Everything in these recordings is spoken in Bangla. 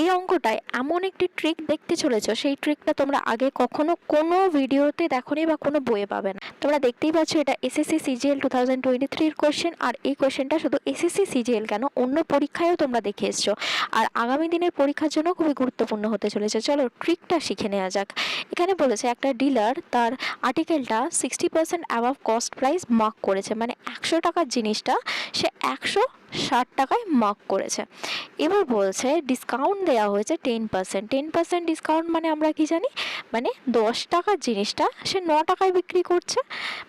এই অঙ্কটায় এমন একটি ট্রিক দেখতে চলেছো, সেই ট্রিকটা তোমরা আগে কখনো কোনো ভিডিওতে দেখোনি বা কোনো বইয়ে পাবে না। তোমরা দেখতেই পাচ্ছ এটা SSC CGL two thousand twenty থ্রির কোয়েশ্চেন আর এই কোয়েশ্চেনটা শুধু এসএসসি সিজিএল কেন? অন্য পরীক্ষায়ও তোমরা দেখে এসছো। আর আগামী দিনের পরীক্ষার জন্য খুবই গুরুত্বপূর্ণ হতে চলেছে। চলো ট্রিকটা শিখে নেওয়া যাক। এখানে বলেছে একটা ডিলার তার আর্টিকেলটা sixty percent above cost price mark করেছে। মানে একশো টাকার জিনিসটা সে একশো ষাট টাকায় মার্ক করেছে। এবার বলছে ডিসকাউন্ট দেওয়া হয়েছে ten percent ten percent discount মানে আমরা কি জানি? মানে দশ টাকার জিনিসটা সে ন টাকায় বিক্রি করছে।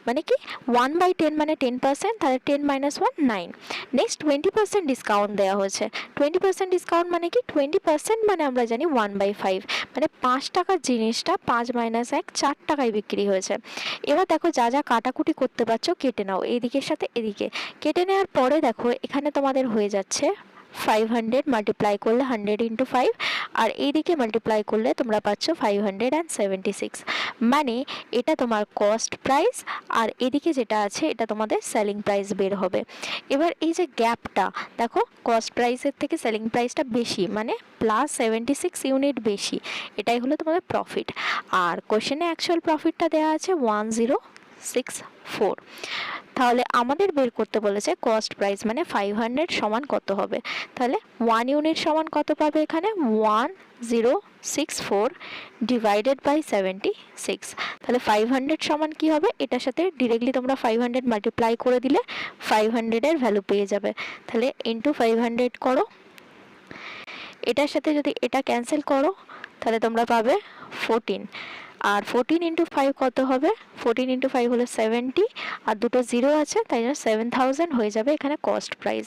মানে কি? ওয়ান বাই টেন মানে টেন পার্সেন্ট তাহলে ten minus one nine next twenty percent discount দেওয়া হয়েছে। টোয়েন্টি পার্সেন্ট ডিসকাউন্ট মানে কি? টোয়েন্টি পার্সেন্ট মানে আমরা জানি ওয়ান বাই ফাইভ মানে পাঁচ টাকার জিনিসটা পাঁচ মাইনাস এক, চার টাকায় বিক্রি হয়েছে। এবার দেখো যা যা কাটাকুটি করতে পারছ, কেটে নাও। এদিকের সাথে এদিকে। কেটে নেওয়ার পরে দেখো, এখানে তোমাদের হয়ে যাচ্ছে। ফাইভ হান্ড্রেড মাল্টিপ্লাই করলে হান্ড্রেড ইন্টু ফাইভ আর এইদিকে মাল্টিপ্লাই করলে তোমরা পাচ্ছ five hundred and seventy six মানে এটা তোমার কস্ট প্রাইস আর এদিকে যেটা আছে এটা তোমাদের সেলিং প্রাইস বের হবে। এবার এই যে গ্যাপটা দেখো কস্ট প্রাইসের থেকে সেলিং প্রাইসটা বেশি মানে প্লাস সেভেন্টি সিক্স ইউনিট বেশি, এটাই হলো তোমাদের প্রফিট আর কোশ্চেনে অ্যাকচুয়াল প্রফিটটা দেওয়া আছে ওয়ান জিরো সিক্স ফোর তাহলে আমাদের বের করতে বলেছে কস্ট প্রাইস মানে ফাইভ হান্ড্রেড সমান কত হবে? তাহলে ওয়ান ইউনিট সমান কত পাবে এখানে? One zero six four divided by seventy six তাহলে ফাইভ হান্ড্রেড সমান কী হবে? এটার সাথে ডিরেক্টলি তোমরা ফাইভ হান্ড্রেড মাল্টিপ্লাই করে দিলে ফাইভ হান্ড্রেডের ভ্যালু পেয়ে যাবে। তাহলে ইন্টু ফাইভ হান্ড্রেড করো। এটার সাথে যদি এটা ক্যান্সেল করো, তাহলে তোমরা পাবে ফোরটিন আর ফোরটিন ইন্টু ফাইভ কত হবে? ফোরটিন ইন্টু ফাইভ হলো সেভেন্টি আর দুটো জিরো আছে, তাই জন্য সেভেন থাউজেন্ড হয়ে যাবে এখানে কস্ট প্রাইস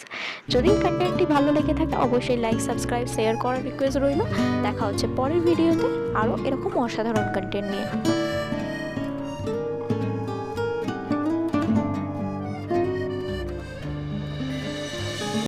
যদি কন্টেন্টটি ভালো লেগে থাকে, অবশ্যই লাইক সাবস্ক্রাইব শেয়ার করার রিকোয়েস্ট রইল। দেখা হচ্ছে পরের ভিডিওতে আরও এরকম অসাধারণ কন্টেন্ট নিয়ে।